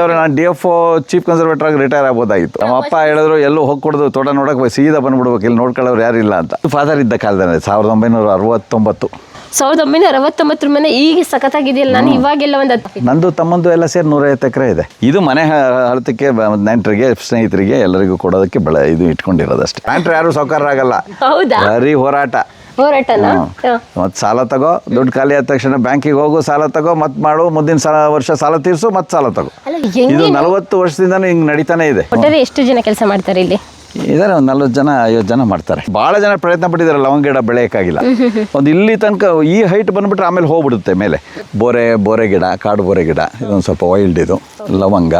ನಾನು D F chief conservator ಆಗಿ retire ಆಗ್ಬೋದಾಗಿತ್ತು. ನಮ್ಮ ಅಪ್ಪ ಹೇಳಿದ್ರು ಎಲ್ಲೂ ಹೋಗಿ ಕೊಡೋದು ತೋಟ ನೋಡಕ್ಕೆ ಸೀದಾ ಬಂದ್ಬಿಡ್ಬೇಕು ಇಲ್ಲಿ ನೋಡ್ಕೊಳ್ಳೋರು ಯಾರು ಇಲ್ಲ ಅಂತ. ಫಾದರ್ ಇದ್ದ ಕಾಲದಲ್ಲಿ ಸಾವಿರದ ಒಂಬೈನೂರ ಅರವತ್ತೊಂಬತ್ತು. ಸಾವಿರದ ಒಂಬೈನೂರ ಅರವತ್ತೊಂಬತ್ತರ ಮನೆ ಈಗ ಸಖತ್ತಾಗಿದೆಯಲ್ಲ ನಾನು ಇವಾಗೆಲ್ಲ ಒಂದು ಹತ್ತು ನಂದು ತಮ್ಮಂದು ಎಲ್ಲ ಸೇರಿ ನೂರೈವತ್ತು ಎಕರೆ ಇದೆ. ಇದು ಮನೆ ಹಳತಕ್ಕೆ ನೆಂಟರಿಗೆ ಸ್ನೇಹಿತರಿಗೆ ಎಲ್ಲರಿಗೂ ಕೊಡೋದಕ್ಕೆ ಬೆಳೆ ಇದು ಇಟ್ಕೊಂಡಿರೋದಷ್ಟೇ. ನೆಂಟ್ರು ಯಾರು ಸೌಕರ್ಯ ಆಗಲ್ಲ. ಹೌದಾ? ಬರೀ ಹೋರಾಟ. ಹೋರಾಟನ? ಮತ್ತೆ ಸಾಲ ತಗೋ ದುಡ್ಡು ಖಾಲಿ ಆದ ತಕ್ಷಣ ಬ್ಯಾಂಕಿಗೆ ಹೋಗು ಸಾಲ ತಗೋ ಮತ್ತೆ ಮಾಡು ಮುಂದಿನ ಸಾಲ ವರ್ಷ ಸಾಲ ತೀರಿಸು ಮತ್ತೆ ಸಾಲ ತಗೋ. ಇದು ನಲವತ್ತು ವರ್ಷದಿಂದ ಹಿಂಗ್ ನಡೀತಾನೆ ಇದೆ. ಒಟ್ಟಾರೆ ಎಷ್ಟು ಜನ ಕೆಲಸ ಮಾಡ್ತಾರೆ ಇಲ್ಲಿ? ಇದಾರೆ ಒಂದು ನಲ್ವತ್ತು ಜನ ಐವತ್ತು ಜನ ಮಾಡ್ತಾರೆ. ಭಾಳ ಜನ ಪ್ರಯತ್ನ ಪಟ್ಟಿದ್ದಾರೆ ಲವಂಗ ಗಿಡ ಬೆಳೆಯೋಕ್ಕಾಗಿಲ್ಲ. ಒಂದು ಇಲ್ಲಿ ತನಕ ಈ ಹೈಟ್ ಬಂದ್ಬಿಟ್ರೆ ಆಮೇಲೆ ಹೋಗ್ಬಿಡುತ್ತೆ ಮೇಲೆ. ಬೋರೆ ಬೋರೆ ಗಿಡ ಕಾಡು ಬೋರೆ ಗಿಡ ಇದೊಂದು ಸ್ವಲ್ಪ ವೈಲ್ಡ್ ಇದು ಲವಂಗ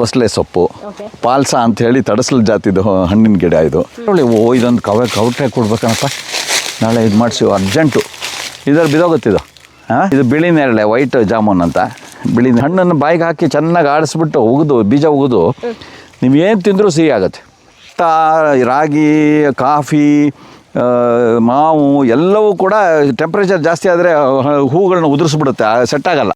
ಬಸಳೆ ಸೊಪ್ಪು ಪಾಲ್ಸ ಅಂತ ಹೇಳಿ ತಡಸಲ್ ಜಾತಿದು ಹಣ್ಣಿನ ಗಿಡ ಇದು. ಓ ಇದೊಂದು ಕವ ಕವಟೆ ಕೊಡ್ಬೇಕನಪ್ಪ. ನಾಳೆ ಇದು ಮಾಡಿಸಿ ಅರ್ಜೆಂಟು. ಇದ್ರಲ್ಲಿ ಬಿದೋಗುತ್ತಿದ್ದು. ಹಾಂ ಇದು ಬಿಳಿ ನೇರಳೆ ವೈಟ್ ಜಾಮೂನ್ ಅಂತ. ಬಿಳಿ ಹಣ್ಣನ್ನು ಬಾಯಿಗೆ ಹಾಕಿ ಚೆನ್ನಾಗಿ ಆಡಿಸ್ಬಿಟ್ಟು ಉಗಿದು ಬೀಜ ಉಗಿದು ನೀವು ಏನು ತಿಂದರೂ ಸಿಹಿ ಆಗುತ್ತೆ. ತಾ ರಾಗಿ ಕಾಫಿ ಮಾವು ಎಲ್ಲವೂ ಕೂಡ ಟೆಂಪ್ರೇಚರ್ ಜಾಸ್ತಿ ಆದರೆ ಹೂಗಳನ್ನ ಉದುರಿಸ್ಬಿಡುತ್ತೆ. ಸೆಟ್ ಆಗಲ್ಲ.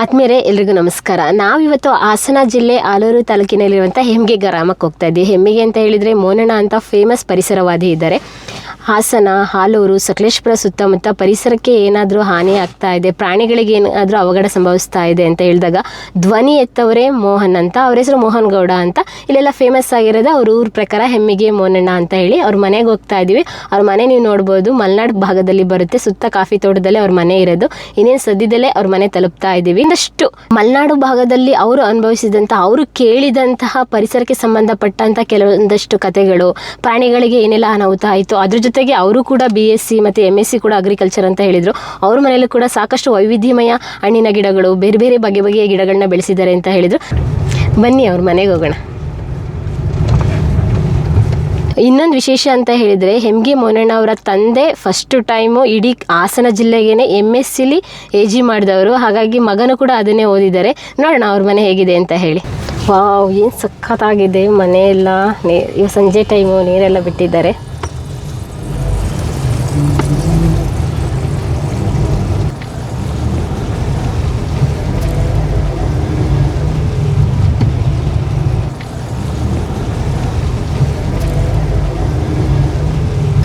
ಆತ್ಮೀಯರೇ, ಎಲ್ರಿಗೂ ನಮಸ್ಕಾರ. ನಾವಿವತ್ತು ಹಾಸನ ಜಿಲ್ಲೆ ಆಲೂರು ತಾಲೂಕಿನಲ್ಲಿರುವಂಥ ಹೆಮ್ಮೆಗೆ ಗ್ರಾಮಕ್ಕೆ ಹೋಗ್ತಾ ಇದ್ದೀವಿ. ಹೆಮ್ಮಿಗೆ ಅಂತ ಹೇಳಿದರೆ ಮೋನಣ್ಣ ಅಂತ ಫೇಮಸ್ ಪರಿಸರವಾದಿ ಇದ್ದಾರೆ. ಹಾಸನ, ಹಾಲೂರು, ಸಕಲೇಶ್ಪುರ ಸುತ್ತಮುತ್ತ ಪರಿಸರಕ್ಕೆ ಏನಾದರೂ ಹಾನಿ ಆಗ್ತಾ ಇದೆ, ಪ್ರಾಣಿಗಳಿಗೆ ಏನಾದರೂ ಅವಘಡ ಸಂಭವಿಸ್ತಾ ಇದೆ ಅಂತ ಹೇಳಿದಾಗ ಧ್ವನಿ ಎತ್ತವರೇ ಮೋಹನ್ ಅಂತ, ಅವ್ರ ಹೆಸರು ಮೋಹನ್ ಗೌಡ ಅಂತ. ಇಲ್ಲೆಲ್ಲ ಫೇಮಸ್ ಆಗಿರೋದು ಅವ್ರ ಊರ ಪ್ರಕಾರ ಹೆಮ್ಮಿಗೆ ಮೋನಣ್ಣ ಅಂತ ಹೇಳಿ ಅವ್ರ ಮನೆಗೆ ಹೋಗ್ತಾ ಇದ್ದೀವಿ. ಅವ್ರ ಮನೆ ನೀವು ನೋಡ್ಬೋದು, ಮಲೆನಾಡು ಭಾಗದಲ್ಲಿ ಬರುತ್ತೆ, ಸುತ್ತ ಕಾಫಿ ತೋಟದಲ್ಲೇ ಅವ್ರ ಮನೆ ಇರೋದು. ಇನ್ನೇನು ಸದ್ಯದಲ್ಲೇ ಅವ್ರ ಮನೆ ತಲುಪ್ತಾ ಇದ್ದೀವಿ. ಇನ್ನಷ್ಟು ಮಲೆನಾಡು ಭಾಗದಲ್ಲಿ ಅವರು ಅನುಭವಿಸಿದಂಥ ಅವರು ಕೇಳಿದಂತಹ ಪರಿಸರಕ್ಕೆ ಸಂಬಂಧಪಟ್ಟಂತ ಕೆಲವೊಂದಷ್ಟು ಕಥೆಗಳು ಪ್ರಾಣಿಗಳಿಗೆ ಏನೆಲ್ಲ ಅನಾಹುತ ಆಯಿತು, ಅದ್ರ ಜೊತೆಗೆ ಅವರು ಕೂಡ ಬಿ ಎಸ್ ಸಿ ಮತ್ತು ಎಂ ಎಸ್ ಸಿ ಕೂಡ ಅಗ್ರಿಕಲ್ಚರ್ ಅಂತ ಹೇಳಿದರು. ಅವ್ರ ಮನೆಯಲ್ಲೂ ಕೂಡ ಸಾಕಷ್ಟು ವೈವಿಧ್ಯಮಯ ಹಣ್ಣಿನ ಗಿಡಗಳು, ಬೇರೆ ಬೇರೆ ಬಗೆ ಬಗೆಯ ಗಿಡಗಳನ್ನ ಬೆಳೆಸಿದ್ದಾರೆ ಅಂತ ಹೇಳಿದರು. ಬನ್ನಿ ಅವ್ರ ಮನೆಗೆ ಹೋಗೋಣ. ಇನ್ನೊಂದು ವಿಶೇಷ ಅಂತ ಹೇಳಿದರೆ, ಹೆಮ್ಗೆ ಮೋನಣ್ಣ ಅವರ ತಂದೆ ಫಸ್ಟ್ ಟೈಮು ಇಡೀ ಹಾಸನ ಜಿಲ್ಲೆಗೇನೆ ಎಂ ಎಸ್ ಸಿಲಿ ಎ ಜಿ ಮಾಡಿದವರು. ಹಾಗಾಗಿ ಮಗನೂ ಕೂಡ ಅದನ್ನೇ ಓದಿದ್ದಾರೆ. ನೋಡೋಣ ಅವ್ರ ಮನೆ ಹೇಗಿದೆ ಅಂತ ಹೇಳಿ. ವಾವ್, ಏನು ಸಖತ್ತಾಗಿದೆ ಮನೆ ಎಲ್ಲ ನೀ, ಸಂಜೆ ಟೈಮು ನೀರೆಲ್ಲ ಬಿಟ್ಟಿದ್ದಾರೆ.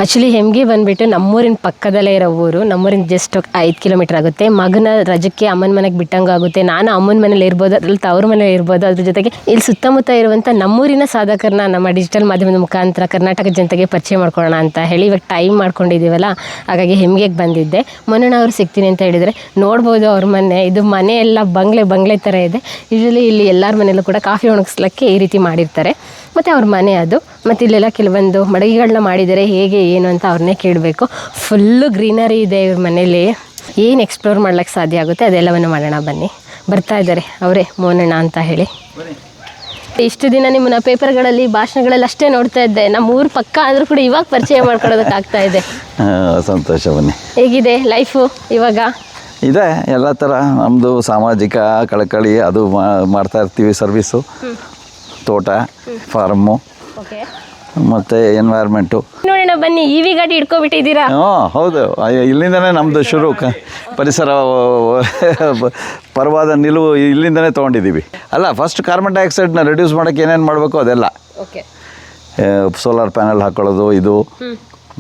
ಆ್ಯಕ್ಚುಲಿ ಹೆಮ್ಗೆ ಬಂದುಬಿಟ್ಟು ನಮ್ಮೂರಿನ ಪಕ್ಕದಲ್ಲೇ ಇರೋ ಊರು. ನಮ್ಮೂರಿನ ಜಸ್ಟ್ ಐದು ಕಿಲೋಮೀಟರ್ ಆಗುತ್ತೆ. ಮಗನ ರಜಕ್ಕೆ ಅಮ್ಮನ ಮನೆಗೆ ಬಿಟ್ಟಂಗೆ ಆಗುತ್ತೆ. ನಾನು ಅಮ್ಮನ ಮನೇಲಿ ಇರ್ಬೋದು ಅದ್ರಲ್ಲಿ ತವ್ರ ಮನೇಲಿ ಇರ್ಬೋದು, ಅದ್ರ ಜೊತೆಗೆ ಇಲ್ಲಿ ಸುತ್ತಮುತ್ತ ಇರುವಂಥ ನಮ್ಮೂರಿನ ಸಾಧಕರನ್ನ ನಮ್ಮ ಡಿಜಿಟಲ್ ಮಾಧ್ಯಮದ ಮುಖಾಂತರ ಕರ್ನಾಟಕ ಜನತೆಗೆ ಪರಿಚಯ ಮಾಡ್ಕೊಳ್ಳೋಣ ಅಂತ ಹೇಳಿ ಇವಾಗ ಟೈಮ್ ಮಾಡ್ಕೊಂಡಿದ್ದೀವಲ್ಲ, ಹಾಗಾಗಿ ಹೆಮ್ಗೆಗೆ ಬಂದಿದ್ದೆ. ಮೊನ್ನೆ ಅವ್ರು ಸಿಗ್ತೀನಿ ಅಂತ ಹೇಳಿದರೆ, ನೋಡ್ಬೋದು ಅವ್ರ ಮನೆ. ಇದು ಮನೆ ಎಲ್ಲ ಬಂಗ್ಲೆ ಬಂಗ್ಲೆ ಥರ ಇದೆ. ಯೂಶಲಿ ಇಲ್ಲಿ ಎಲ್ಲರ ಮನೆಯಲ್ಲೂ ಕೂಡ ಕಾಫಿ ಒಣಗಿಸ್ಲಿಕ್ಕೆ ಈ ರೀತಿ ಮಾಡಿರ್ತಾರೆ. ಮತ್ತು ಅವ್ರ ಮನೆ ಅದು. ಮತ್ತು ಇಲ್ಲೆಲ್ಲ ಕೆಲವೊಂದು ಮಡಗಿಗಳನ್ನ ಮಾಡಿದ್ದಾರೆ ಹೇಗೆ ಏನು ಅಂತ ಅವ್ರನ್ನೇ ಕೇಳಬೇಕು. ಫುಲ್ಲು ಗ್ರೀನರಿ ಇದೆ ಇವ್ರ ಮನೇಲಿ. ಏನು ಎಕ್ಸ್ಪ್ಲೋರ್ ಮಾಡ್ಲಿಕ್ಕೆ ಸಾಧ್ಯ ಆಗುತ್ತೆ ಅದೆಲ್ಲವನ್ನು ಮಾಡೋಣ ಬನ್ನಿ. ಬರ್ತಾ ಇದ್ದಾರೆ ಅವರೇ ಮೋನಣ್ಣ ಅಂತ ಹೇಳಿ. ಇಷ್ಟು ದಿನ ನಿಮ್ಮನ್ನ ಪೇಪರ್ಗಳಲ್ಲಿ ಭಾಷಣಗಳಲ್ಲಿ ಅಷ್ಟೇ ನೋಡ್ತಾ ಇದ್ದೆ. ನಮ್ಮ ಊರು ಪಕ್ಕ ಆದರೂ ಕೂಡ ಇವಾಗ ಪರಿಚಯ ಮಾಡ್ಕೊಳ್ಳೋದಕ್ಕಾಗ್ತಾ ಇದೆ. ಸಂತೋಷ ಬನ್ನಿ. ಹೇಗಿದೆ ಲೈಫು ಇವಾಗ? ಇದೆ ಎಲ್ಲ ಥರ. ನಮ್ಮದು ಸಾಮಾಜಿಕ ಕಳಕಳಿ ಅದು ಮಾಡ್ತಾ ಇರ್ತೀವಿ ಸರ್ವಿಸು ತೋಟ ಫಾರ್ಮು ಓಕೆ ಮತ್ತು ಎನ್ವೈರ್ಮೆಂಟು ನೋಡೋಣ ಬನ್ನಿ ಇವಿ ವಿ ಗಾಡಿ ಇಟ್ಕೊಬಿಟ್ಟಿದ್ದೀರಾ ಹ್ಞೂ ಹೌದು. ಅಯ್ಯೋ, ಇಲ್ಲಿಂದನೇ ನಮ್ಮದು ಶುರು. ಕ ಪರಿಸರ ಪರವಾದ ನಿಲುವು ಇಲ್ಲಿಂದನೇ ತೊಗೊಂಡಿದ್ದೀವಿ. ಅಲ್ಲ ಫಸ್ಟ್ ಕಾರ್ಬನ್ ಡೈಆಕ್ಸೈಡ್ನ ರೆಡ್ಯೂಸ್ ಮಾಡೋಕ್ಕೆ ಏನೇನು ಮಾಡಬೇಕು ಅದೆಲ್ಲ. ಓಕೆ ಸೋಲಾರ್ ಪ್ಯಾನಲ್ ಹಾಕೊಳ್ಳೋದು ಇದು.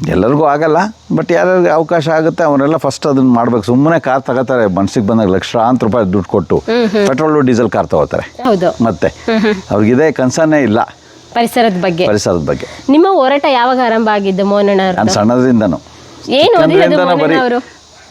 ಎಲ್ಲರಿಗೂ ಆಗಲ್ಲ ಬಟ್ ಯಾರ್ಯಾರಿಗೆ ಅವಕಾಶ ಆಗುತ್ತೆ ಅವರೆಲ್ಲ ಫಸ್ಟ್ ಅದನ್ನ ಮಾಡ್ಬೇಕು. ಸುಮ್ಮನೆ ಕಾರ್ ತಗೋತಾರೆ ಮನ್ಸಿಗೆ ಬಂದಾಗ ಲಕ್ಷಾಂತರ ರೂಪಾಯಿ ದುಡ್ಡು ಕೊಟ್ಟು ಪೆಟ್ರೋಲು ಡೀಸೆಲ್ ಕಾರ್ ತಗೋತಾರೆ. ಹೌದು. ಮತ್ತೆ ಇದೇ ಕನ್ಸರ್ನೇ ಇಲ್ಲ. ಪರಿಸರದ ಬಗ್ಗೆ. ಪರಿಸರದ ಬಗ್ಗೆ. ನಿಮ್ಮ ಹೋರಾಟ ಯಾವಾಗ ಆರಂಭ ಆಗಿದ್ದು ಮೋಹನಣ್ಣ ನಾನು? ಸಣ್ಣದ್ರಿಂದನೂ. ಏನು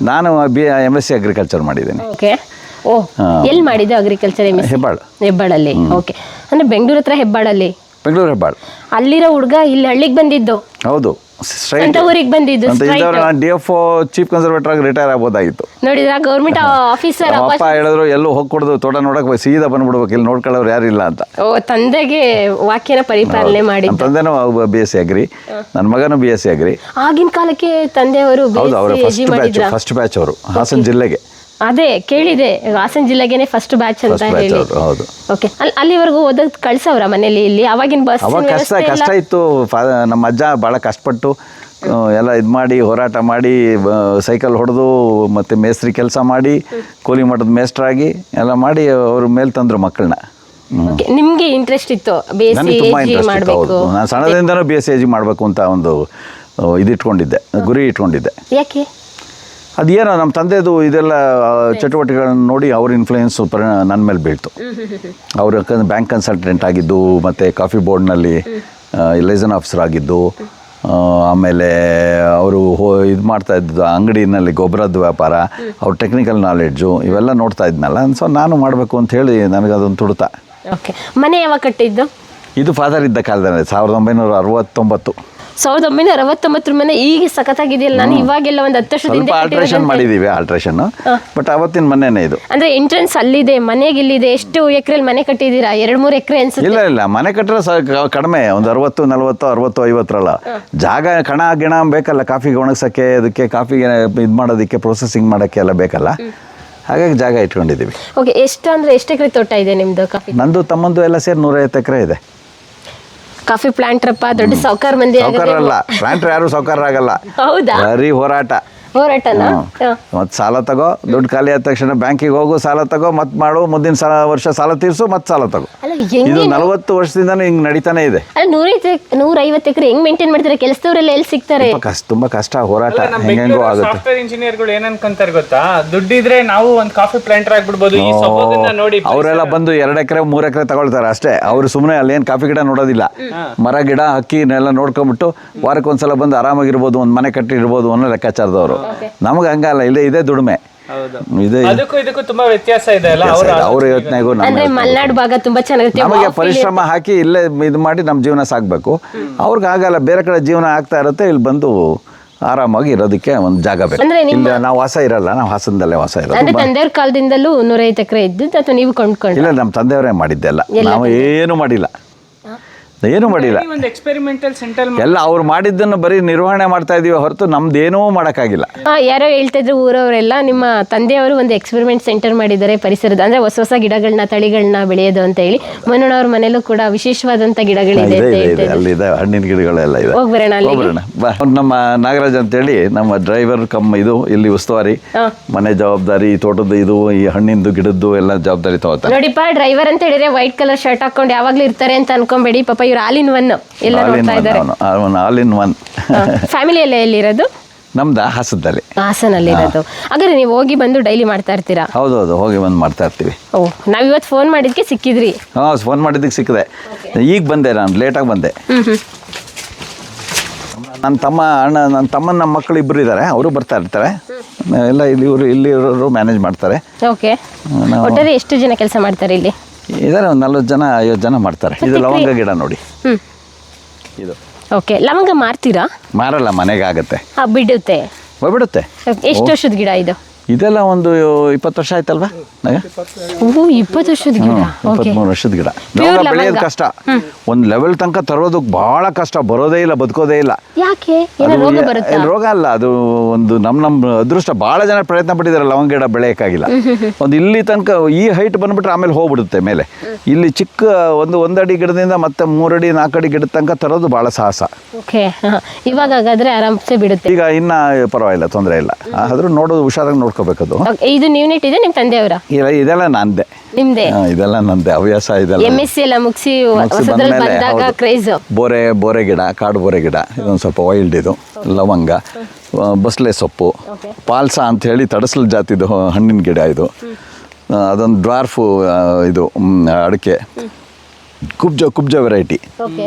ನಾನು B M S C agriculture ಮಾಡಿದ್ದೇನೆ. ಓಕೆ. ಓ. ಎಲ್ಲಿ ಮಾಡಿದ್ದು ಅಗ್ರಿಕಲ್ಚರ್ ಎಂ ಹೆಬ್ಬಾಳು. ಹೆಬ್ಬಾಳಲ್ಲಿ. ಓಕೆ. ಅಂದ್ರೆ ಬೆಂಗಳೂರು ಹತ್ರ ಹೆಬ್ಬಾಳಲ್ಲಿ? ಬೆಂಗಳೂರು ಹೆಬ್ಬಾಳು. ಅಲ್ಲಿರೋ ಹುಡುಗ ಇಲ್ಲಿ ಹಳ್ಳಿಗೆ ಬಂದಿದ್ದು? ಹೌದು. ಸ್ಟ್ರೈಟ್ ಅಂತ ಊರಿಗೆ ಬಂದಿದ್ದು ಅಂತ straight. ಇದ್ದವ್ರು ನಾನು ಡಿ ಎಫ್ ಚೀಫ್ ಕನ್ಸರ್ವೇಟರ್ ಆಗಿ ರಿಟೈರ್ ಆಗ್ಬೋದಾಗಿತ್ತು. ನೋಡಿದ್ರ ಗೌರ್ಮೆಂಟ್ ಆಫೀಸರ್ ನಮ್ಮ ಅಪ್ಪ ಹೇಳಿದ್ರು ಎಲ್ಲೂ ಹೋಗಿ ಕೊಡೋದು ತೋಟ ನೋಡಕ್ ಸೀದಾ ಬಂದ್ಬಿಡ್ಬೇಕು ಇಲ್ಲಿ ನೋಡ್ಕೊಳ್ಳೋರು ಯಾರು ಇಲ್ಲ ಅಂತ. ಓ ತಂದೆಗೆ ವಾಕ್ಯನ ಪರಿಪಾಲನೆ ನಮ್ಮ ಮಾಡಿದ್ದು. ತಂದೆನೂ ಬಿ ಎಸ್ ಸಿ ಅಗ್ರಿ. ನನ್ನ ಮಗನೂ ಬಿ ಎಸ್ ಸಿ ಅಗ್ರಿ. ಆಗಿನ ಕಾಲಕ್ಕೆ ತಂದೆಯವರು ಹೌದು ಅವರ BSc ಫಸ್ಟ್ ಬ್ಯಾಚ್ ಮಾಡಿದ್ರ? ಫಸ್ಟ್ ಬ್ಯಾಚ್ ಅವರು ಹಾಸನ ಜಿಲ್ಲೆಗೆ. ಅದೇ ಕೇಳಿದೆ ಹಾಸನ ಜಿಲ್ಲೆಗೆನೆ ಫಸ್ಟ್ ಬ್ಯಾಚ್ ಅಂತ ಹೇಳಿ. ಅವರು ಹೌದು. ಓಕೆ ಅಲ್ಲಿ ಅಲ್ಲಿವರೆಗೂ ಓದೋದ್ ಕಳ್ಸವ್ರ ಮನೇಲಿ ಇಲ್ಲಿ? ಅವಾಗಿನ ಬಸ್ ಅವಾಗ ಕಷ್ಟ ಕಷ್ಟ ಇತ್ತು. ಫಾ ನಮ್ಮ ಅಜ್ಜ ಭಾಳ ಕಷ್ಟಪಟ್ಟು ಆ, ಎಲ್ಲ ಇದು ಮಾಡಿ ಹೋರಾಟ ಮಾಡಿ ಸೈಕಲ್ ಹೊಡೆದು ಮತ್ತು ಮೇಸ್ತ್ರಿ ಕೆಲಸ ಮಾಡಿ ಕೂಲಿ ಮಠದ ಮೇಸ್ಟ್ರಾಗಿ ಎಲ್ಲ ಮಾಡಿ ಅವ್ರ ಮೇಲೆ ತಂದರು ಮಕ್ಕಳನ್ನ ನಿಮ್ಗೆ ಇಂಟ್ರೆಸ್ಟ್ ಇತ್ತು? ಬಿ ಎಸ್ ನನಗೆ ತುಂಬ ಸಿ ಇಂಟ್ರೆಸ್ಟ್ ಇತ್ತು ಮಾಡಬೇಕು? ನಾನು ಸಣ್ಣದಿಂದನೂ B S C A G ಮಾಡಬೇಕು ಅಂತ ಒಂದು ಆ, ಇದು ಇಟ್ಕೊಂಡಿದ್ದೆ ಗುರಿ ಇಟ್ಕೊಂಡಿದ್ದೆ. ಯಾಕೆ? ಅದೇನೋ ನಮ್ಮ ತಂದೆದು ಇದೆಲ್ಲ ಚಟುವಟಿಕೆಗಳನ್ನ ನೋಡಿ ಅವ್ರ ಇನ್ಫ್ಲೂಯೆನ್ಸ್ ನನ್ನ ಮೇಲೆ ಬೀಳ್ತು. ಅವರು ಬ್ಯಾಂಕ್ ಕನ್ಸಲ್ಟೆಂಟ್ ಆಗಿದ್ದು ಮತ್ತು ಕಾಫಿ ಬೋರ್ಡ್ನಲ್ಲಿ ಲೈಸನ್ ಆಫೀಸರ್ ಆಗಿದ್ದು ಆಮೇಲೆ ಅವರು ಹೋ ಇದು ಮಾಡ್ತಾ ಇದ್ದು ಅಂಗಡಿನಲ್ಲಿ ಗೊಬ್ಬರದ ವ್ಯಾಪಾರ ಅವ್ರ ಟೆಕ್ನಿಕಲ್ ನಾಲೆಡ್ಜು ಇವೆಲ್ಲ ನೋಡ್ತಾ ಇದ್ನಲ್ಲ. ಸೊ ನಾನು ಮಾಡಬೇಕು ಅಂತ ಹೇಳಿ ನನಗದೊಂದು ತುಡಿತ. ಓಕೆ ಮನೆ ಯಾವಾಗ ಕಟ್ಟಿದ್ದು? ಇದು ಫಾದರ್ ಇದ್ದ ಕಾಲದಲ್ಲಿ ಸಾವಿರದ ಒಂಬೈನೂರ ಅರವತ್ತೊಂಬತ್ತು. ಸಾವಿರದ ಒಂಬೈನೂರ ಅರವತ್ತೊಂಬತ್ತರ ಮನೆ ಈಗ ಸಖತ್ತಾಗಿದೆಯಲ್ಲ ನಾನು ಇವಾಗೆಲ್ಲ ಒಂದು ಹತ್ತು ವರ್ಷದಿಂದ ಸ್ವಲ್ಪ ಆಲ್ಟ್ರೇಷನ್ ಮಾಡಿದ್ದೀವಿ ಆಲ್ಟ್ರೇಷನ್ ಬಟ್ ಅವತ್ತಿನ ಮನೆನೇ ಇದು. ಅಂದ್ರೆ ಎಂಟ್ರೆನ್ಸ್ ಅಲ್ಲಿದೆ ಮನೆಗೆ ಇಲ್ಲಿದೆ ಎಷ್ಟು ಎಕರೆಲಿ ಮನೆ ಕಟ್ಟಿದ್ದೀರಾ? ಎರಡು ಮೂರು ಎಕರೆ ಅನ್ಸುತ್ತೆ. ಇಲ್ಲ ಇಲ್ಲ ಮನೆ ಕಟ್ಟರೆ ಸ ಕಡಿಮೆ ಒಂದು ಅರವತ್ತು ನಲವತ್ತು ಅರವತ್ತು ಐವತ್ತರಲ್ಲ. ಜಾಗ ಕಣ ಗಿಣ ಬೇಕಲ್ಲ ಕಾಫಿಗೆ ಒಣಗ್ಸೋಕ್ಕೆ ಅದಕ್ಕೆ ಕಾಫಿಗೆ ಇದು ಮಾಡೋದಕ್ಕೆ ಪ್ರೊಸೆಸಿಂಗ್ ಮಾಡೋಕ್ಕೆ ಎಲ್ಲ ಬೇಕಲ್ಲ. ಹಾಗಾಗಿ ಜಾಗ ಇಟ್ಕೊಂಡಿದ್ದೀವಿ. ಓಕೆ ಎಷ್ಟು ಅಂದ್ರೆ ಎಷ್ಟು ಎಕರೆ ತೋಟ ಇದೆ ನಿಮ್ದು ಕಾಫಿ? ನಂದು ತಮ್ಮಂದು ಎಲ್ಲ ಸೇರಿ ನೂರೈವತ್ತು ಎಕರೆ ಇದೆ. ಕಾಫಿ ಪ್ಲಾಂಟ್ರಪ್ಪ ದೊಡ್ಡ ಸಾವುಕಾರ ಮಂದಿ ಆಗಿದ್ರೆ ಅಲ್ಲ ಪ್ಲಾಂಟ್ರ್ ಯಾರು ಸೌಕರ್ಯ ಆಗಲ್ಲ ಹೌದಾ? ಬರೀ ಹೋರಾಟ. ಹೋರಾಟನ? ಹ. ಸಾಲ ತಗೋ ದುಡ್ಡು ಖಾಲಿ ಆದ ತಕ್ಷಣ ಬ್ಯಾಂಕಿಗೆ ಹೋಗು ಸಾಲ ತಗೋ ಮತ್ ಮಾಡು ಮುಂದಿನ ಸಾಲ ವರ್ಷ ಸಾಲ ತೀರ್ಸು ಮತ್ ಸಾಲ ತಗೋ. ಇದು ನಲವತ್ತು ವರ್ಷದಿಂದ ಹಿಂಗ್ ನಡೀತಾನೆ ಇದೆ. ಅಲ್ಲ ನೂರೈವತ್ತು ನೂರೈವತ್ತು ಎಕರೆ ಹೆಂಗ್ ಮೇಂಟೈನ್ ಮಾಡ್ತಾರೆ? ಕೆಲಸದವರೆಲ್ಲ ಎಲ್ಲಿ ಸಿಗ್ತಾರೆ? ತುಂಬ ಕಷ್ಟ ತುಂಬಾ ಕಷ್ಟ ಹೋರಾಟ ಹೆಂಗೋ ಆಗುತ್ತೆ. ಸಾಫ್ಟ್ವೇರ್ ಇಂಜಿನಿಯರ್ಗಳು ಏನ್ ಅನ್ಕೊಂತಾರೆ ಗೊತ್ತಾ? ದುಡ್ಡಿದ್ರೆ ನಾವು ಒಂದ್ ಕಾಫಿ ಪ್ಲಾಂಟರ್ ಆಗ್ಬಿಡ್ಬೋದು ಈ ಸೊಬಗನ್ನ ನೋಡಿ ಅವರೆಲ್ಲ ಬಂದು ಎರಡು ಎಕರೆ ಮೂರ್ ಎಕರೆ ತಗೊಳ್ತಾರೆ ಅಷ್ಟೇ. ಅವರು ಸುಮ್ಮನೆ ಏನ್ ಕಾಫಿ ಗಿಡ ನೋಡೋದಿಲ್ಲ. ಮರ ಗಿಡ ಹಕ್ಕಿನೆಲ್ಲ ನೋಡ್ಕೊಂಡ್ಬಿಟ್ಟು ವಾರಕ್ಕೆ ಒಂದ್ಸಲ ಬಂದು ಆರಾಮಾಗಿರ್ಬೋದು ಒಂದ್ ಮನೆ ಕಟ್ಟಿರ್ಬೋದು ಅನ್ನೋ ಲೆಕ್ಕಾಚಾರದವರು. ನಮಗೆ ಹಂಗಲ್ಲ ಇಲ್ಲ ಇದೇ ದುಡಿಮೆ. ಹೌದು. ಇದೇ. ಅದಕ್ಕೂ ಇದಕ್ಕೂ ತುಂಬಾ ವ್ಯತ್ಯಾಸ ಇದೆ ಅಲ್ಲ? ಅವ್ರ ಅವ್ರ ಯೋಚನೆಗೂ ನಮ್ಮ ಅಂದ್ರೆ ಮಲೆನಾಡು ಭಾಗ ತುಂಬಾ ಚೆನ್ನಾಗಿರುತ್ತೆ ನಮಗೆ ಪರಿಶ್ರಮ ಹಾಕಿ ಇಲ್ಲೇ ಇದು ಮಾಡಿ ನಮ್ಮ ಜೀವನ ಸಾಕ್ಬೇಕು. ಅವ್ರಿಗೆ ಆಗಲ್ಲ ಬೇರೆ ಕಡೆ ಜೀವನ ಆಗ್ತಾ ಇರುತ್ತೆ ಇಲ್ಲಿ ಬಂದು ಆರಾಮಾಗಿ ಇರೋದಕ್ಕೆ ಒಂದು ಜಾಗ ಬೇಕು. ಅಂದ್ರೆ ನಿಮ್ಮ- ಇಲ್ಲ ನಾವು ವಾಸ ಇರಲ್ಲ ನಾವು ಹಾಸನದಲ್ಲೇ ವಾಸ ಇರೋದು. ಅಂದ್ರೆ ತಂದೆಯವ್ರ ಕಾಲದಿಂದಲೂ ನೂರೈವತ್ತು ಎಕರೆ ಇದ್ದು ಅಥವಾ ನೀವು ಕೊಂಡ್ಕೊಂಡು ಇಲ್ಲ ನಮ್ಮ ತಂದೆಯವರೇ ಮಾಡಿದ್ದೆಲ್ಲ ನಾವು ಏನು ಮಾಡಿಲ್ಲ. ಏನು ಮಾಡಿಲ್ಲ. ಒಂದು ಎಕ್ಸ್ಪೆರಿಮೆಂಟಲ್ ಸೆಂಟರ್ ಎಲ್ಲ ಅವ್ರು ಮಾಡಿದ್ದನ್ನು ಬರೀ ನಿರ್ವಹಣೆ ಮಾಡ್ತಾ ಇದೀವಿ ಹೊರತು ನಮ್ದು ಏನೂ ಮಾಡೋಕ್ಕಾಗಿಲ್ಲ. ಯಾರೋ ಹೇಳ್ತಾ ಇದ್ರು ಊರವರೆಲ್ಲ ನಿಮ್ಮ ತಂದೆಯವರು ಒಂದು ಎಕ್ಸ್ಪೆರಿಮೆಂಟ್ ಸೆಂಟರ್ ಮಾಡಿದ್ದಾರೆ ಪರಿಸರದ ಅಂದ್ರೆ ಹೊಸ ಹೊಸ ಗಿಡಗಳನ್ನ ತಳಿಗಳನ್ನ ಬೆಳೆಯೋದು ಅಂತ ಹೇಳಿ. ಮನೋಣ್ಣವ್ರ ಮನೇಲೂ ಕೂಡ ವಿಶೇಷವಾದಂತ ಗಿಡಗಳಿದೆ ಇದೆ ಅಂತ ಇದೆ ಹೇಳ್ತಾ ಇದೆ ಅಲ್ಲಿದೆ ಹಣ್ಣಿನ ಗಿಡಗಳೆಲ್ಲ ಇದೆ ಹೋಗ್ ಬರೋಣ ಅಲ್ಲಿಗೆ. ಹೋಗ್ಬರೋಣ. ಬಾ ನಮ್ಮ ನಾಗರಾಜ್ ಅಂತ ಹೇಳಿ ನಮ್ಮ ಡ್ರೈವರ್ ಕಮ್ ಇದು ಇಲ್ಲಿ ಉಸ್ತುವಾರಿ. ಹಾ. ಮನೆ ಜವಾಬ್ದಾರಿ ತೋಟದ ಇದು ಈ ಹಣ್ಣಿಂದು ಗಿಡದ್ದು ಎಲ್ಲ ಜವಾಬ್ದಾರಿ ತಗೋತಾರೆ ನೋಡಿಪ್ಪ ಡ್ರೈವರ್ ಅಂತ ಹೇಳಿದ್ರೆ ವೈಟ್ ಕಲರ್ ಶರ್ಟ್ ಹಾಕೊಂಡು ಯಾವಾಗ್ಲೂ ಇರ್ತಾರೆ ಅಂತ ಅನ್ಕೊಂಬೇಡಿ. ಪಾಪ ಇವ್ರು ಆಲ್ ಇನ್ ಒನ್ ಎಲ್ಲ ನೋಡ್ತಾ ಇದ್ದಾರೆ. ಆಲ್ ಇನ್ ಒನ್ ಫ್ಯಾಮಿಲಿ ಎಲ್ಲ ಎಲ್ಲಿರೋದು? ನಮ್ದು ಹಾಸನದಲ್ಲಿ. ಹಾಸನಲ್ಲಿ ಇರೋದು ಹಾಗಾದ್ರೆ ನೀವು ಹೋಗಿ ಬಂದು ಡೈಲಿ ಮಾಡ್ತಾ ಇರ್ತೀರಾ? ಹೌದು ಹೋಗಿ ಬಂದು ಮಾಡ್ತಾ ಇರ್ತೀವಿ. ಓ ನಾವು ಇವತ್ತು ಫೋನ್ ಮಾಡಿದ್ಕೆ ಸಿಕ್ಕಿದ್ರಿ. ಹಾಂ ಫೋನ್ ಮಾಡಿದ್ದಕ್ಕೆ ಸಿಕ್ಕಿದೆ. ಈಗ ಬಂದೆ ನಾನು ಲೇಟಾಗಿ ಬಂದೆ. ನನ್ನ ತಮ್ಮ ಅಣ್ಣ ನನ್ನ ತಮ್ಮನ ನಮ್ಮ ಮಕ್ಕಳು ಇಬ್ಬರು ಇದ್ದಾರೆ ಅವರು ಬರ್ತಾ ಇರ್ತಾರೆ. ಎಲ್ಲ ಇಲ್ಲಿ ಇವರು ಇಲ್ಲಿ ಇರೋರು ಮ್ಯಾನೇಜ್ ಮಾಡ್ತಾರೆ. ಓಕೆ ಒಟ್ಟಾರೆ ಎಷ್ಟು ಜನ ಕೆಲಸ ಮಾಡ್ತಾರೆ ಇಲ್ಲಿ? ಇದ್ದಾರೆ ಒಂದು ನಲ್ವತ್ತು ಜನ ಐವತ್ತು ಜನ ಮಾಡ್ತಾರೆ. ಇದು ಲವಂಗ ಗಿಡ ನೋಡಿ. ಹ್ಮ್. ಇದು. ಓಕೆ ಲವಂಗ ಮಾರ್ತೀರಾ? ಮಾರಲ್ಲ ಮನೆಗೆ ಆಗುತ್ತೆ. ಆ, ಬಿಡುತ್ತೆ. ಹೋಗ್ಬಿಡುತ್ತೆ. ಎಷ್ಟು ವರ್ಷದ ಗಿಡ ಇದು? ಇದೆಲ್ಲ ಒಂದು ಇಪ್ಪತ್ತು ವರ್ಷ ಆಯ್ತಲ್ವಾ? ಇಪ್ಪತ್ತು ವರ್ಷದ ಗಿಡ. ಓಕೆ. ಇಪ್ಪತ್ತ್ಮೂರು ವರ್ಷದ ಗಿಡ. Pure ಬೆಳೆಯೋದು ಲವಂಗ. ಕಷ್ಟ. ಒಂದು ಲೆವೆಲ್ ತನಕ ತರೋದಕ್ಕೆ ಭಾಳ ಕಷ್ಟ. ಬರೋದೇ ಇಲ್ಲ ಬದುಕೋದೇ ಇಲ್ಲ. ಯಾಕೆ? ಏನೋ ಅದು ರೋಗ ಏ- ಬರುತ್ತಾ ರೋಗ ಅಲ್ಲ ಅದು ಒಂದು ನಮ್ಮ ನಮ್ಮ ಅದೃಷ್ಟ. ಭಾಳ ಜನ ಪ್ರಯತ್ನ ಪಟ್ಟಿದ್ದಾರೆ ಲವಂಗ ಗಿಡ ಬೆಳೆಯೋಕ್ಕಾಗಿಲ್ಲ. ಒಂದು ಇಲ್ಲಿ ತನಕ ಈ ಹೈಟ್ ಬಂದ್ಬಿಟ್ರೆ ಆಮೇಲೆ ಹೋಗ್ಬಿಡುತ್ತೆ ಮೇಲೆ. ಇಲ್ಲಿ ಚಿಕ್ಕ ಒಂದು ಒಂದಡಿ ಗಿಡದಿಂದ ಮತ್ತೆ ಮೂರಡಿ ನಾಲ್ಕಡಿ ಗಿಡದ ತನಕ ತರೋದು ಭಾಳ ಸಾಹಸ. ಓಕೆ. ಇವಾಗ ಹಾಗಾದ್ರೆ ಆರಾಮ್ಸೆ ಬಿಡುತ್ತೆ. ಈಗ ಇನ್ನ ಪರವಾಗಿಲ್ಲ ತೊಂದರೆ ಇಲ್ಲ. ಆದ್ರೂ ನೋಡೋದು ಹುಷಾರಾಗಿ ನೋಡ್ಕೋಬೇಕದು Okay, ಇದು ನೀವು ನೆಟ್ಟಿದೆ ನಿಮ್ಮ ತಂದೆಯವರ? ಇಲ್ಲ ಇದೆಲ್ಲ ನಂದೆ. ನಿಮ್ದೆ? ಹಾ, ಇದೆಲ್ಲ ನಂದೆ ಹವ್ಯಾಸ ಇದೆಲ್ಲ. ಎಂ ಎಸ್ ಸಿ ಎಲ್ಲ ಮುಗಿಸಿ ಮುಗ್ಸಿ ಹೊಸದ್ರಲ್ಲಿ ಬಂದ್ಮೇಲೆ ಬಂದಾಗ ಹೌದು. ಕ್ರೇಜ್ ಬೋರೆ ಬೋರೆ ಗಿಡ ಕಾಡು ಬೋರೆ ಗಿಡ ಇದೊಂದು ಸ್ವಲ್ಪ ವೈಲ್ಡ್ ಇದು ಲವಂಗ ಆ, ಬಸ್ಲೆ ಸೊಪ್ಪು Okay. ಪಾಲ್ಸ ಅಂತ ಹೇಳಿ ತಡಸಲ್ ಜಾತಿದು ಹ- ಹಣ್ಣಿನ ಗಿಡ ಇದು. ಆ, ಅದೊಂದು ಡ್ವಾರ್ಫು ಆ, ಇದು ಮ್, ಅಡಿಕೆ. ಕುಬ್ಜ ಕುಬ್ಜ ವೆರೈಟಿ ಓಕೆ.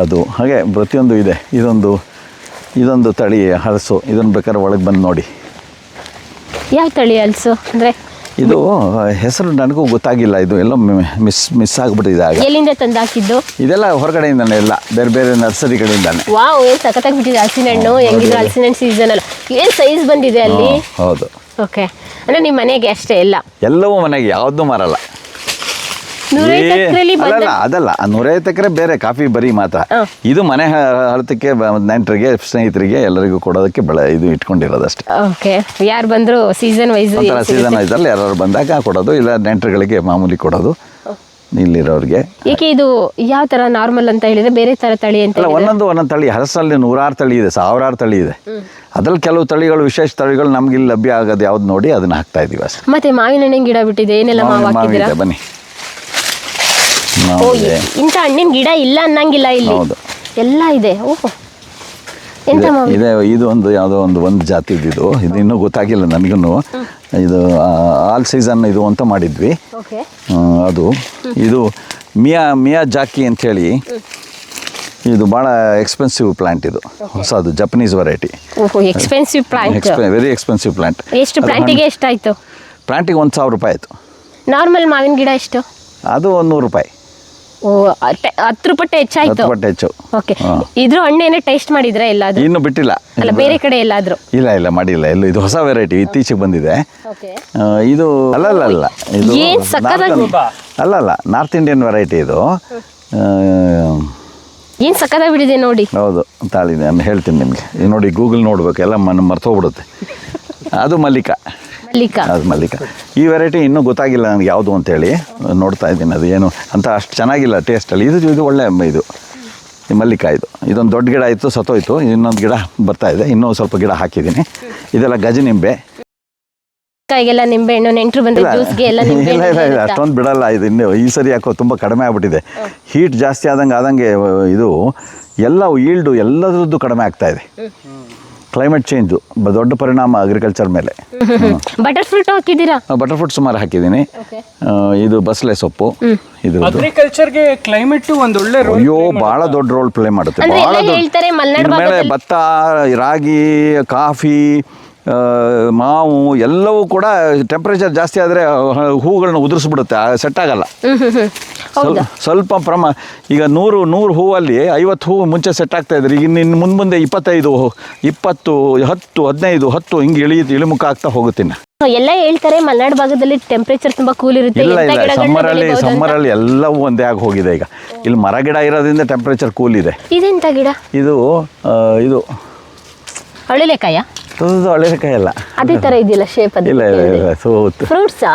ಅದು. ಹಾಗೆ ಪ್ರತಿಯೊಂದು ಇದೆ. ಇದೊಂದು ಇದೊಂದು ತಳಿ ಹಲಸು ಇದನ್ನು ಬೇಕಾದ್ರೆ ಒಳಗೆ ಬಂದು ನೋಡಿ. ಯಾವ ತಳಿ ಅಲ್ಸು? ಅಂದ್ರೆ ಇದು ಹೆಸರು ನನಗೂ ಗೊತ್ತಾಗಿಲ್ಲ ಇದು. ಎಲ್ಲ ಮಿಸ್ ಮಿಸ್ ಆಗಿಬಿಟ್ಟಿದೆ ಆಗ. ಎಲ್ಲಿಂದ ತಂದು ಹಾಕಿದ್ದು ಇದೆಲ್ಲ ಹೊರಗಡೆಯಿಂದಾನೆ ಎಲ್ಲ. ಬೇರೆ ಬೇರೆ ನರ್ಸರಿಗಳಿಂದಾನೆ ವಾವ್ ಏನು ಸಖತ್ತಾಗಿ ಬಿಟ್ಟಿದೆ ಹಲಸಿನ ಹಣ್ಣು ಹೆಂಗಿದ್ರು ಹಲಸಿನ ಹಣ್ಣು ಸೀಸನ್ ಅಲ್ಲ. ಏನು ಸೈಜ್ ಬಂದಿದೆ ಅಲ್ಲಿ? ಹೌದು ಓಕೆ ಅಂದ್ರೆ ನಿಮ್ಮ ಮನೆಗೆ ಅಷ್ಟೇ ಇಲ್ಲ ಎಲ್ಲವೂ ಮನೆಗೆ ಯಾವುದೂ ಮಾರಲ್ಲ. ನೂರೈವತ್ತು ಏ- ಎಕರೆಲಿ ಬಂದ ಅಲ್ಲಲ್ಲ ಅದಲ್ಲ ನೂರೈವತ್ತು ಎಕರೆ ಬೇರೆ ಕಾಫಿ ಬರೀ ಮಾತ್ರ. ಇದು ಮನೆ ಹ- ಹಳತಕ್ಕೆ ಬ- ನೆಂಟರಿಗೆ ಸ್ನೇಹಿತರಿಗೆ ಎಲ್ಲರಿಗೂ ಕೊಡೋದಕ್ಕೆ ಬೆಳೆ ಇದು ಇಟ್ಕೊಂಡಿರೋದಷ್ಟೇ. ಓಕೆ. ಯಾರು ಬಂದ್ರು ಸೀಸನ್ ವೈಸ್ ಒಂಥರ ಸೀಸನ್ ಅಲ್ಲಿ ಯಾರು ಬಂದಾಗ ಕೊಡೋದು ಇಲ್ಲ ನೆಂಟರುಗಳಿಗೆ ಮಾಮೂಲಿ ಕೊಡೋದು ಇಲ್ಲಿರೋರಿಗೆ. ಏಕೆ ಇದು ಯಾವ ತರ ನಾರ್ಮಲ್ ಅಂತ ಹೇಳಿದ್ರೆ ಬೇರೆ ತರ ತಳಿ ಅಂತ ಅಲ್ಲ ಒಂದೊಂದು ಒಂದೊಂದು ತಳಿ ಹರಸಲ್ಲಿ ನೂರಾರು ತಳಿ ಇದೆ ಸಾವಿರಾರು ತಳಿ ಇದೆ. ಅದ್ರಲ್ಲಿ ಕೆಲವು ತಳಿಗಳು ವಿಶೇಷ ತಳಿಗಳು ನಮ್ಗೆ ಇಲ್ಲಿ ಲಭ್ಯ ಆಗೋದು ಯಾವ್ದು ನೋಡಿ ಅದನ್ನ ಹಾಕ್ತಾ ಇದೀವಿ ಅಷ್ಟೇ. ಮತ್ತೆ ಮಾವಿನ ಹಣ್ಣಿನ ಗಿಡ ಬಿಟ್ಟಿದೆ ಏನೆಲ್ಲ ಮಾವು ಮಾವಿನ- ಮಾವಿನ ಹಾಕಿದ್ದೀರಾ ಇದೆ, ಬನ್ನಿ. ಓ. ಇಂಥ ಹಣ್ಣಿನ ಗಿಡ ಇಲ್ಲ ಅನ್ನಂಗಿಲ್ಲ ಇಲ್ಲಿ. ಹೌದು. ಎಲ್ಲ ಇದೆ. ಓಹೋ ಎಂತ ಇದೆ- ಮಾವು ಇದೆ ಇದು ಒಂದು ಯಾವುದೋ ಒಂದು ಒಂದು ಜಾತಿದು ಇದು. ಇದು ಇನ್ನೂ ಗೊತ್ತಾಗಿಲ್ಲ ನನಗೂ ಇದು ಆಲ್ ಸೀಸನ್ ಇದು ಅಂತ ಮಾಡಿದ್ವಿ. ಓಕೆ. ಅದು. ಇದು ಮಿಯಾ ಮಿಯಾ ಜಾಕಿ ಅಂಥೇಳಿ ಇದು ಭಾಳ ಎಕ್ಸ್ಪೆನ್ಸಿವ್ ಪ್ಲಾಂಟ್ ಇದು. ಹೊಸದು ಜಪನೀಸ್ ವೆರೈಟಿ ಓಹೋ expensive plant very expensive plant ಎಷ್ಟು ಪ್ಲಾಂಟಿಗೆ ಎಷ್ಟಾಯ್ತು? ಪ್ಲಾಂಟಿಗೆ ಒಂದು ಸಾವಿರ ರೂಪಾಯಿ ಆಯಿತು. ನಾರ್ಮಲ್ ಮಾವಿನ ಗಿಡ ಎಷ್ಟು? ಅದು ಒಂದು ನೂರು ರೂಪಾಯಿ. ಓ ಅತ್ತೆ- ಹತ್ತು ರೂಪಾಯಿ ಹೆಚ್ಚಾಯ್ತು ಹತ್ತು ಪಟ್ಟು ಹೆಚ್ಚು ಓಕೆ ಹಾ. ಇದ್ರ ಹಣ್ಣೇನೆ ಟೇಸ್ಟ್ ಮಾಡಿದ್ರೆ ಎಲ್ಲಾದ್ರೂ? ಇನ್ನೂ ಬಿಟ್ಟಿಲ್ಲ. ಅಲ್ಲ ಬೇರೆ ಕಡೆ ಎಲ್ಲಾದ್ರೂ? ಇಲ್ಲ ಇಲ್ಲ ಮಾಡಿಲ್ಲ. ಎಲ್ಲೂ ಇದು ಹೊಸ ವೆರೈಟಿ ಇತ್ತೀಚೆಗೆ ಬಂದಿದೆ. ಓಕೆ ಆ, ಇದು ಅಲ್ಲ ಅಲ್ಲ ಅಲ್ಲ ಇದು ಏನ್ ಸಕ್ಕತ್ತಾಗಿ- Northern- ಅಲ್ಲ ಅಲ್ಲ ನಾರ್ತ್ ಇಂಡಿಯನ್ ವೆರೈಟಿ ಇದು. ಏನು ಏನ್ ಸಕ್ಕದ ಬಿಡಿದೆ ನೋಡಿ. ಹೌದು ತಾಳಿ ನಾನು ಹೇಳ್ತೀನಿ ನಿಮಗೆ. ನೋಡಿ ಗೂಗಲ್ ನೋಡ್ಬೇಕು ಎಲ್ಲ ಮನ್ ಮರ್ತೋಗ್ಬಿಡುತ್ತೆ. ಅದು ಮಲ್ಲಿಕ. ಮಲ್ಲಿಕ. ಅದು ಮಲ್ಲಿಕ. ಈ ವೆರೈಟಿ ಇನ್ನೂ ಗೊತ್ತಾಗಿಲ್ಲ ನನಗೆ ಯಾವುದು ಅಂತೇಳಿ. ನೋಡ್ತಾ ಇದ್ದೀನಿ ಅದು ಏನು. ಅಂತ ಅಷ್ಟು ಚೆನ್ನಾಗಿಲ್ಲ ಟೇಸ್ಟಲ್ಲಿ ಇದು ಇದು ಒಳ್ಳೆ ಇದು. ಈ ಮಲ್ಲಿಕ ಇದು. ಇದೊಂದು ದೊಡ್ಡ ಗಿಡ ಇತ್ತು ಸತ್ತೋಯ್ತು. ಇನ್ನೊಂದು ಗಿಡ ಬರ್ತಾ ಇದೆ. ಇನ್ನೂ ಸ್ವಲ್ಪ ಗಿಡ ಹಾಕಿದ್ದೀನಿ. ಇದೆಲ್ಲ ಗಜನಿಂಬೆ ಕಾಯಿಗೆಲ್ಲ ನಿಂಬೆ ಹಣ್ಣು ನೆಂಟರು ಇಲ್ಲ. ಜ್ಯೂಸ್ಗೆ ಎಲ್ಲ ಇಲ್ಲ ನಿಂಬೆ ಇಲ್ಲ ಹಣ್ಣು ಇಲ್ಲ ಅಷ್ಟೊಂದು ಬಿಡಲ್ಲ ಇದು ಇನ್ನು. ಈ ಸರಿ ಯಾಕೋ ತುಂಬ ಕಡಿಮೆ ಆಗ್ಬಿಟ್ಟಿದೆ. ಹೀಟ್ ಜಾಸ್ತಿ ಆದಂಗೆ ಆದಂಗೆ ಇದು ಎಲ್ಲ ಈಲ್ಡು ಎಲ್ಲದರದ್ದು ಕಡಿಮೆ ಆಗ್ತಾ ಇದೆ. ಕ್ಲೈಮೇಟ್ ಚೇಂಜ್ ದೊಡ್ಡ ಪರಿಣಾಮ ಅಗ್ರಿಕಲ್ಚರ್ ಮೇಲೆ. ಬಟರ್ ಫ್ರೂಟ್ ಹಾಕಿದ್ದೀರಾ? ಬಟರ್ ಫ್ರೂಟ್ ಸುಮಾರು ಹಾಕಿದ್ದೀನಿ. ಓಕೆ ಇದು ಬಸಳೆ ಸೊಪ್ಪು. ಅಗ್ರಿಕಲ್ಚರ್ಗೆ ಕ್ಲೈಮೇಟ್ ಒಂದು ಒಳ್ಳೆ ರೋಲ್ ಅಯ್ಯೋ ಬಹಳ ದೊಡ್ಡ ರೋಲ್ ಪ್ಲೇ ಮಾಡುತ್ತೆ. ಎಲ್ಲ ದೊಡ್ಡ ಭತ್ತ ರಾಗಿ ಕಾಫಿ ಮಾವು ಎಲ್ಲವೂ ಕೂಡ ಟೆಂಪ್ರೇಚರ್ ಜಾಸ್ತಿ ಆದರೆ ಹೂಗಳನ್ನ ಉದುರಿಸ್ಬಿಡುತ್ತೆ. ಸೆಟ್ ಆಗಲ್ಲ. ಸ್ವಲ್ಪ ಸ್ವಲ್ಪ ಪ್ರಮ ಈಗ ನೂರು ನೂರು ಹೂವಲ್ಲಿ ಐವತ್ತು ಹೂವು ಮುಂಚೆ ಸೆಟ್ ಆಗ್ತಾ ಇದ್ರೆ ಈಗ ಇನ್ನು ಮುಂದೆ ಮುಂದೆ ಇಪ್ಪತ್ತೈದು ಇಪ್ಪತ್ತು ಹತ್ತು ಹದಿನೈದು ಹತ್ತು ಹಿಂಗೆ ಇಳಿ ಇಳಿಮುಖ ಆಗ್ತಾ ಹೋಗುತ್ತೀನಿ ಎಲ್ಲ ಹೇಳ್ತಾರೆ ಮಲೆನಾಡು ಭಾಗದಲ್ಲಿ ಟೆಂಪರೇಚರ್ ತುಂಬಾ ಕೂಲ್ ಇರುತ್ತೆ. ಇಲ್ಲ ಇಲ್ಲ ಸಮ್ಮರ್ ಸಮ್ಮರಲ್ಲಿ ಬೆಳಿಬೋದು ಅಂತ. ಸಮ್ಮರಲ್ಲಿ ಎಲ್ಲವೂ ಒಂದೇ ಆಗಿ ಹೋಗಿದೆ ಈಗ. ಇಲ್ಲಿ ಮರ ಗಿಡ ಇರೋದ್ರಿಂದ ಟೆಂಪ್ರೇಚರ್ ಕೂಲ್ ಇದೆ. ಇದೆಂತ ಗಿಡ? ಇದು ಇದು ಅಳಲೆಕಾಯ ಅದು ಅಳೆಕಾಯಿ ಅಲ್ಲ ಅದೇ ತರ ಇದೆಯಲ್ಲ ಶೇಪ್ ಇಲ್ಲ ಇಲ್ಲ ಇಲ್ಲ ಸೊ ಫ್ರೂಟ್ಸಾ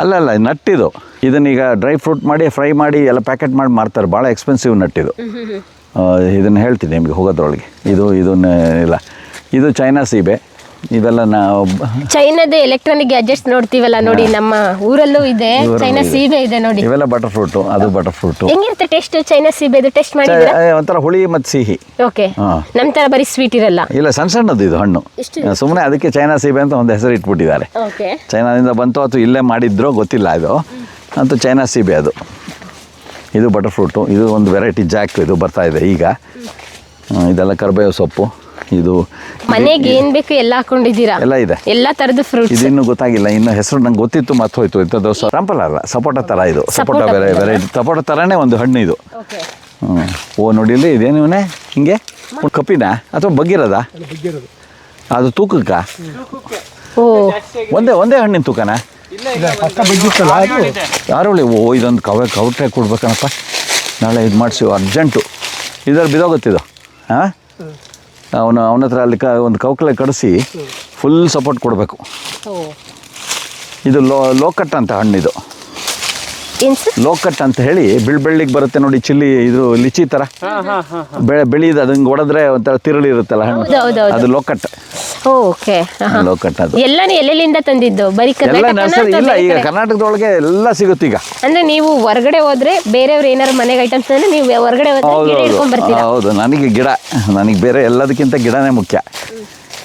ಅಲ್ಲ ಅಲ್ಲ ನಟ್ಟಿದು. ಇದನ್ನೀಗ ಡ್ರೈ ಫ್ರೂಟ್ ಮಾಡಿ ಫ್ರೈ ಮಾಡಿ ಎಲ್ಲ ಪ್ಯಾಕೆಟ್ ಮಾಡಿ ಮಾರ್ತಾರೆ. ಭಾಳ ಎಕ್ಸ್ಪೆನ್ಸಿವ್ ನಟ್ಟಿದು. ಇದನ್ನು ಹೇಳ್ತೀನಿ ನಿಮಗೆ ಹೋಗೋದ್ರೊಳಗೆ. ಇದು ಇದನ್ನ ಇಲ್ಲ. ಇದು ಚೈನಾ ಸೀಬೆ ಇವೆಲ್ಲ ನಾವು ಚೈನಾದ ಎಲೆಕ್ಟ್ರಾನಿಕ್ ಗ್ಯಾಜೆಟ್ಸ್ ನೋಡ್ತೀವಲ್ಲ ನೋಡಿ ನಮ್ಮ ಊರಲ್ಲೂ ಇದೆ. ಚೈನಾ ಇದೆ. ಸೀಬೆ ಇದೆ ನೋಡಿ. ಇವೆಲ್ಲ ಬಟರ್ ಫ್ರೂಟ್ ಅದು ಬಟರ್ ಫ್ರೂಟ್ ಹೆಂಗಿರುತ್ತೆ ಟೇಸ್ಟ್ ಚೈನಾ ಸೀಬೆದು ಟೆಸ್ಟ್ ಮಾಡಿದ್ರ ಒಂಥರ ಹುಳಿ ಮತ್ತು ಸಿಹಿ. ಓಕೆ ನಮ್ಮ ನಮ್ ತರ ಬರೀ ಸ್ವೀಟ್ ಇರಲ್ಲ. ಇಲ್ಲ ಸಣ್ಣ ಸಣ್ಣದು ಇದು ಹಣ್ಣು. ಸುಮ್ಮನೆ ಅದಕ್ಕೆ ಚೈನಾ ಸೀಬೆ ಅಂತ ಒಂದು ಹೆಸರು ಇಟ್ಬಿಟ್ಟಿದ್ದಾರೆ. ಓಕೆ ಚೈನಾದಿಂದ ಬಂತು ಅಥವಾ ಇಲ್ಲೇ ಮಾಡಿದ್ರೋ ಗೊತ್ತಿಲ್ಲ ಇದು. ಅಂತೂ ಚೈನಾ ಸೀಬೆ ಅದು. ಇದು ಬಟರ್ ಫ್ರೂಟು ಇದು ಒಂದು ವೆರೈಟಿ ಜಾಕ್ ಇದು ಬರ್ತಾ ಇದೆ ಈಗ. ಇದೆಲ್ಲ ಕರ್ಬೇವು ಸೊಪ್ಪು. ಇದು ಮನೆಗೆ ಏನ್ ಬೇಕು ಎಲ್ಲ ಹಾಕೊಂಡಿದ್ದೀರಾ? ಎಲ್ಲ ಇದೆ. ಎಲ್ಲ ತರದ ಫ್ರೂಟ್ ಇದು ಇನ್ನೂ ಗೊತ್ತಾಗಿಲ್ಲ. ಇನ್ನು ಹೆಸರು ನಂಗೆ ಗೊತ್ತಿತ್ತು ಮತ್ತೆ ಹೋಯ್ತು. ಇಂಥದ್ದು ಸಂಪಲ್ ಅಲ್ಲ ಸಪೋಟ ತರ ಇದು. ಸಪೋಟ ಬೇರೆ ಬೇರೆ ವೆರೈಟಿ. ಸಪೋಟ ತರನೇ ಒಂದು ಹಣ್ಣು ಇದು. ಓಕೆ ಹ್ಞೂ ಓ ನೋಡಿ ಇಲ್ಲಿ ಇದೇನು ಇವನೇ? ಹಿಂಗೆ? ಕಪ್ಪಿನ? ಅಥವಾ ಬಗ್ಗಿರದ? ಅದು ತೂಕಕ್ಕ? ಓ. ಒಂದೇ ಒಂದೇ ಹಣ್ಣಿನ ತೂಕನ? ಯಾರು ಓ ಇದೊಂದು ಕವ ಕೌಟ್ರೆ ಕೊಡ್ಬೇಕನಪ್ಪ. ನಾಳೆ ಇದು ಮಾಡಿಸಿ ಅರ್ಜೆಂಟು. ಇದ್ರಲ್ಲಿ ಬಿದೋಗುತ್ತಿದ್ದು ಹಾಂ? ಅವನು ಅವನ ಹತ್ರ ಅಲ್ಲಿ ಕ ಒಂದು ಕೌಕಲೆ ಕಡಿಸಿ ಫುಲ್ ಸಪೋರ್ಟ್ ಕೊಡಬೇಕು. ಇದು ಲೋ ಲೋಕಟ್ ಅಂತ ಹಣ್ಣಿದು ಲೋಕಟ್ ಅಂತ ಹೇಳಿ ಬಿಳ್ಬೆಳ್ಳಿಗೆ ಬರುತ್ತೆ ನೋಡಿ ಚಿಲ್ಲಿ ಇದು ಲಿಚಿ ಥರ ಬೆಳೆ ಬೆಳೀದು ಅದಂಗೆ ಒಡೆದ್ರೆ ಹೊಡೆದ್ರೆ ಒಂಥರ ತಿರುಳಿ ಇರುತ್ತಲ್ಲ ಹಣ್ಣು. ಅದು ಲೋಕಟ್. ಓಕೆ. ಲೋಕಟ್ ಅದು ಎಲ್ಲಾನು ಎಲ್ಲೆಲ್ಲಿಂದ ತಂದಿದ್ದು? ಬರೀ ಎಲ್ಲ ನರ್ಸರಿ ಇಲ್ಲ ಈಗ ಕರ್ನಾಟಕದೊಳಗೆ ಎಲ್ಲ ಸಿಗುತ್ತೆ ಈಗ. ಅಂದ್ರೆ ನೀವು ಹೊರಗಡೆ ಹೋದ್ರೆ ಬೇರೆಯವ್ರು ಏನಾದ್ರು ಮನೆಗೆ ಐಟಮ್ಸ್ ಅಂದ್ರೆ ನೀವು ಹೊರಗಡೆ ಹೋದ್ರೆ ಹೌದು ಗಿಡ ಹಿಡ್ಕೊಂಡ್ ಬರ್ತೀರಾ? ಹೌದು ನನಗೆ ಗಿಡ ನನಗೆ ಬೇರೆ ಎಲ್ಲದಕ್ಕಿಂತ ಗಿಡನೇ ಮುಖ್ಯ.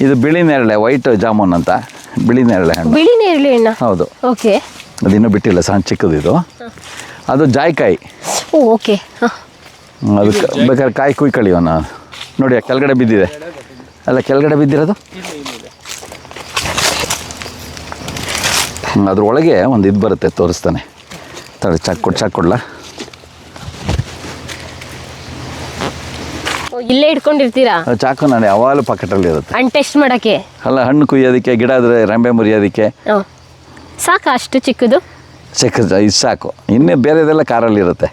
ಇದು ಬಿಳಿ ನೇರಳೆ ವೈಟ್ ಜಾಮೂನ್ ಅಂತ. ಬಿಳಿ ನೇರಳೆ ಹಣ್ಣು. ಬಿಳಿ ನೇರಳೆ ಹಣ್ಣು? ಹೌದು. ಓಕೆ. ಅದಿನ್ನೂ ಬಿಟ್ಟಿಲ್ಲ ಸಣ್ಣ ಚಿಕ್ಕದು ಇದು. ಅದು ಜಾಯ್ಕಾಯಿ. ಓ ಓಕೆ. ಅದಕ್ಕೆ ಬೇಕಾದ್ರೆ ಕಾಯಿ ಕುಯ್ಕೊಳ್ಳಿ ಅವನ ನೋಡಿ ಕೆಳಗಡೆ ಬಿದ್ದಿದೆ. ಅಲ್ಲ ಕೆಳಗಡೆ ಬಿದ್ದಿರೋದು? ಅದ್ರೊಳಗೆ ಒಂದು ಇದು ಬರುತ್ತೆ ತೋರಿಸ್ತಾನೆ. ತಡೆ ಚಾಕ್ ಕೊಡ್ ಚಾಕ್ ಕೊಡ್ಲಾ? ಇಲ್ಲೇ ಇಟ್ಕೊಂಡಿರ್ತೀರಾ? ಚಾಕು ನಾನು ಯಾವಾಗಲೂ ಪಾಕೆಟಲ್ಲಿ ಇರುತ್ತೆ. ಹಣ್ಣು ಟೆಸ್ಟ್ ಮಾಡಕ್ಕೆ? ಅಲ್ಲ ಹಣ್ಣು ಕುಯ್ಯೋದಕ್ಕೆ ಗಿಡ ಆದರೆ ರೆಂಬೆ ಮುರಿಯೋದಕ್ಕೆ. ಸಾಕು ಸಾಕಾ ಅಷ್ಟು ಚಿಕ್ಕದು? ಚಿಕ್ಕ ಇದು ಸಾಕು. ಇನ್ನೇ ಬೇರೆದೆಲ್ಲ ಕಾರಲ್ಲಿ ಇರುತ್ತೆ.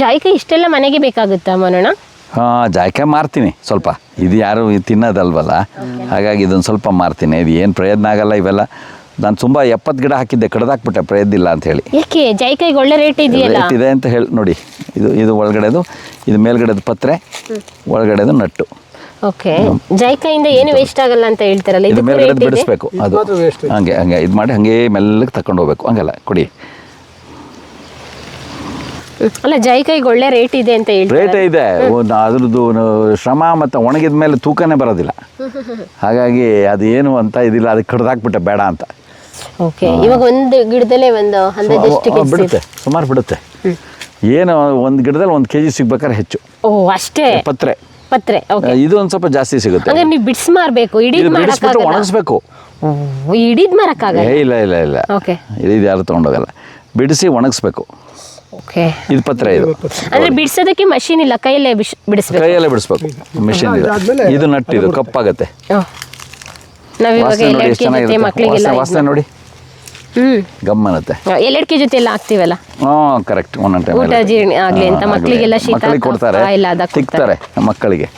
ಜಾಯ್ಕಾಯಿ ಇಷ್ಟೆಲ್ಲ ಮನೆಗೆ ಬೇಕಾಗುತ್ತಾ ಮನೋಣ? ಹಾಂ ಜಾಯ್ಕಾಯಿ ಮಾರ್ತೀನಿ ಸ್ವಲ್ಪ. ಇದು ಯಾರು ತಿನ್ನೋದಲ್ವಲ್ಲ? ಹಾಗಾಗಿ ಇದೊಂದು ಸ್ವಲ್ಪ ಮಾರ್ತೀನಿ. ಇದು ಏನು ಪ್ರಯತ್ನ ಆಗಲ್ಲ ಇವೆಲ್ಲ. ನಾನು ತುಂಬ ಎಪ್ಪತ್ತು ಗಿಡ ಹಾಕಿದ್ದೆ ಕಡ್ದಾಕ್ಬಿಟ್ಟೆ ಪ್ರಯತ್ನ ಇಲ್ಲ ಅಂತ ಹೇಳಿ. ಯಾಕೆ ಜಾಯ್ಕಾಯಿಗೆ ಒಳ್ಳೆ ರೇಟ್ ಇದೆಯಲ್ಲ? ರೇಟ್ ಇದೆ ಅಂತ ಹೇಳಿ ನೋಡಿ. ಇದು ಇದು ಒಳಗಡೆದು ಇದು ಮೇಲ್ಗಡೆದು ಪತ್ರೆ ಒಳಗಡೆದು ನಟ್ಟು. ಓಕೆ. ಜಾಯ್ಕಾಯಿಂದ ಏನು ವೇಸ್ಟ್ ಆಗಲ್ಲ ಅಂತ ಹೇಳ್ತಾರಲ್ಲ? ಇದು ಮೇಲ್ಗಡೆ ಬಿಡಿಸ್ಬೇಕು. ಅದು ಹಂಗೆ ಹಂಗೆ. ಇದು ಮಾಡಿ ಹಂಗೆ ಮೆಲ್ಲಗೆ ತಕೊಂಡು ಹೋಗ್ಬೇಕು. ಹಂಗೆಲ್ಲ ಕೊಡಿ. ಅಲ್ಲ ಜಾಯ್ಕಾಯಿಗೆ ಒಳ್ಳೆ ರೇಟ್ ಇದೆ ಅಂತ ಹೇಳಿ ರೇಟ್ ಇದೆ. ಒಂದು ಅದ್ರದ್ದು ಶ್ರಮ ಮತ್ತು ಒಣಗಿದ ಮೇಲೆ ತೂಕನೇ ಬರೋದಿಲ್ಲ. ಹಾಗಾಗಿ ಅದು ಏನು ಅಂತ ಇದಿಲ್ಲ ಅದಕ್ಕೆ ಕಡ್ದಾಕ್ಬಿಟ್ಟೆ ಬೇಡ ಅಂತ. ಓಕೆ ಇವಾಗ ಒಂದು ಗಿಡದಲ್ಲೇ ಒಂದು ಅಂದಾಜು ಬಿಡುತ್ತೆ ಸುಮಾರು ಬಿಡುತ್ತೆ. ಏನು ಒಂದು ಗಿಡದಲ್ಲಿ ಒಂದು ಕೆ ಜಿ ಸಿಗ್ಬೇಕಾದ್ರೆ ಹೆಚ್ಚು. ಓ ಅಷ್ಟೇ? ಪತ್ರೆ. ಪತ್ರೆ ಓಕೆ ಇದು ಒಂದು ಸ್ವಲ್ಪ ಜಾಸ್ತಿ ಸಿಗುತ್ತೆ. ಅಂದ್ರೆ ನೀವು ಬಿಡ್ಸ್ ಮಾರಬೇಕು ಇಡೀ ಇಡೀದ್ ಬಿಡಿಸ್ಬಿಟ್ಟು ಒಣಗಿಸ್ಬೇಕು. ಇಡೀದ್ ಮಾರಕ್ಕಾಗಲ್ಲ? ಇಲ್ಲ ಇಲ್ಲ ಇಲ್ಲ. ಓಕೆ ಇದು ಯಾರು ತೊಗೊಂಡೋಗಲ್ಲ. ಬಿಡಿಸಿ ಒಣಗಿಸ್ಬೇಕು. ಓಕೆ. ಇದು ಪತ್ರ ಇದು. ಅಂದ್ರೆ ಬಿಡ್ಸೋದಕ್ಕೆ ಮಷೀನ್ ಇಲ್ಲ ಕೈಯಲ್ಲೇ ಬಿಡ್ಸ್- ಬಿಡಿಸ್ಬೇಕು. ಕೈಯಲ್ಲೇ ಬಿಡಿಸ್ಬೇಕು. ಮಿಷಿನ್ ಇದೆ ಇದು ನಟ್ಟಿದು ಕಪ್ಪಾಗತ್ತೆ. ವಾಸನೆ ನೋಡಿ ಗಮ್ಮನತ್ತೆ. ಎಲ್ಲಡ್ಕೆ ಜೊತೆ ಎಲ್ಲ ಹಾಕ್ತಿವಲ್ಲ? ಹಾ ಕರೆಕ್ಟ್ ಒಂದೊಂದು ಟೈಮ್ ಊಟ ಜೀರ್ಣ ಆಗ್ಲಿ ಅಂತ ಮಕ್ಕಳಿಗೆಲ್ಲ ಶೀತ ಕೊಡ್ತಾರೆ. ತಿಕ್ತಾರೆ ಮಕ್ಕಳಿಗೆ.